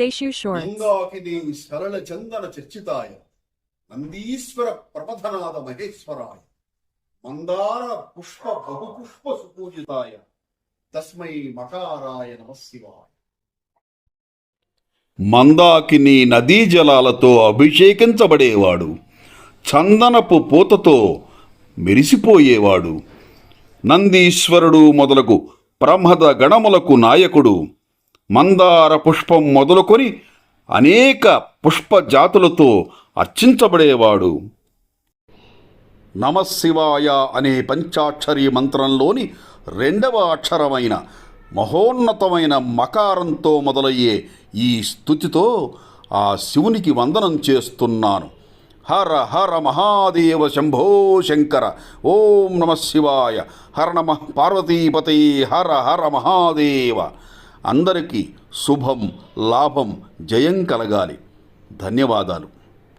Seishu Shorts. Mandakini సరళ చందన చర్చితాయ. నందీశ్వర ప్రపథనాద మహేశ్వరాయ. మందార పుష్ప బహుపుష్ప సుపూజితాయ. తస్మై మకారాయ నమ శివాయ మందాకిని నదీ జలాలతో అభిషేకించబడేవాడు. చందనపు పూతతో మెరిసిపోయేవాడు. నందీశ్వరుడు మొదలగు ప్రమద గణములకు నాయకుడు. మందార పుష్పం మొదలుకొని అనేక పుష్ప జాతులతో అర్చించబడేవాడు నమశివాయ అనే పంచాక్షరి మంత్రంలోని రెండవ అక్షరమైన మహోన్నతమైన మకారంతో మొదలయ్యే ఈ స్థుతితో ఆ శివునికి వందనం చేస్తున్నాను. హర హర మహాదేవ శంభో శంకర ఓం నమ శివాయ హర నమ పార్వతీపతే హర హర మహాదేవ. అందరికీ శుభం లాభం జయం కలగాలి. ధన్యవాదాలు.